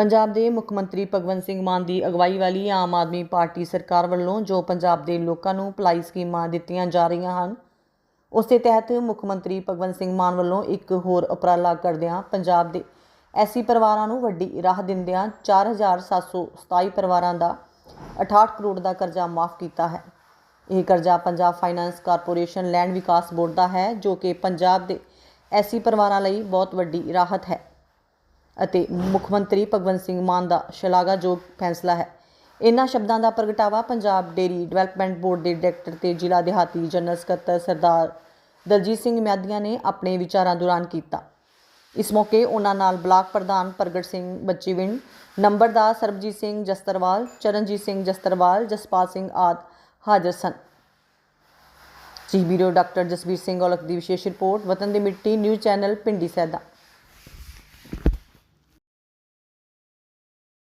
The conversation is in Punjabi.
ਪੰਜਾਬ ਦੇ ਮੁੱਖ ਮੰਤਰੀ ਭਗਵੰਤ ਸਿੰਘ ਮਾਨ ਦੀ ਅਗਵਾਈ ਵਾਲੀ ਆਮ ਆਦਮੀ ਪਾਰਟੀ ਸਰਕਾਰ ਵੱਲੋਂ ਜੋ ਪੰਜਾਬ ਦੇ ਲੋਕਾਂ ਨੂੰ ਭਲਾਈ ਸਕੀਮਾਂ ਦਿੱਤੀਆਂ ਜਾ ਰਹੀਆਂ ਹਨ, ਉਸ ਦੇ ਤਹਿਤ ਮੁੱਖ ਮੰਤਰੀ ਭਗਵੰਤ ਸਿੰਘ ਮਾਨ ਵੱਲੋਂ ਇੱਕ ਹੋਰ ਉਪਰਾਲਾ ਕਰਦਿਆਂ ਪੰਜਾਬ ਦੇ ਐਸੀ ਪਰਿਵਾਰਾਂ ਨੂੰ ਵੱਡੀ ਰਾਹ ਦਿੰਦਿਆਂ 4727 ਪਰਿਵਾਰਾਂ ਦਾ 68 ਕਰੋੜ ਦਾ ਕਰਜ਼ਾ ਮਾਫ ਕੀਤਾ ਹੈ। ਇਹ ਕਰਜ਼ਾ Punjab finance corporation land Vikas board ਦਾ ਹੈ, ਜੋ ਕਿ ਪੰਜਾਬ ਦੇ ਐਸੀ ਪਰਿਵਾਰਾਂ ਲਈ ਬਹੁਤ ਵੱਡੀ ਰਾਹਤ ਹੈ। ਅਤੇ ਮੁੱਖ ਮੰਤਰੀ ਭਗਵੰਤ ਸਿੰਘ ਮਾਨ ਦਾ ਸ਼ਲਾਘਾਯੋਗ ਫੈਸਲਾ ਹੈ। ਇਨ੍ਹਾਂ ਸ਼ਬਦਾਂ ਦਾ ਪ੍ਰਗਟਾਵਾ ਪੰਜਾਬ ਡੇਰੀ ਡਿਵੈਲਪਮੈਂਟ ਬੋਰਡ ਦੇ ਡਾਇਰੈਕਟਰ ਤੇ ਜ਼ਿਲ੍ਹਾ ਦਿਹਾਤੀ ਜਨਰਲ ਸਕੱਤਰ ਸਰਦਾਰ ਦਲਜੀਤ ਸਿੰਘ ਮਿਆਦੀਆਂ ਨੇ ਆਪਣੇ ਵਿਚਾਰਾਂ ਦੌਰਾਨ ਕੀਤਾ। ਇਸ ਮੌਕੇ ਉਹਨਾਂ ਨਾਲ ਬਲਾਕ ਪ੍ਰਧਾਨ ਪ੍ਰਗਟ ਸਿੰਘ ਬੱਚੀਵਿੰਡ ਨੰਬਰਦਾਰ ਸਰਬਜੀਤ ਸਿੰਘ ਜਸਤਰਵਾਲ, ਚਰਨਜੀਤ ਸਿੰਘ ਜਸਤਰਵਾਲ, ਜਸਪਾਲ ਸਿੰਘ ਆਦ ਹਾਜ਼ਰ ਸਨ। ਜੀ ਵੀਡੀਓ ਡਾਕਟਰ ਜਸਬੀਰ ਸਿੰਘ ਔਲਖ ਦੀ ਵਿਸ਼ੇਸ਼ ਰਿਪੋਰਟ, ਵਤਨ ਦੀ ਮਿੱਟੀ, ਨਿਊਜ਼ ਚੈਨਲ, ਪਿੰਡੀ ਸੈਦਾ।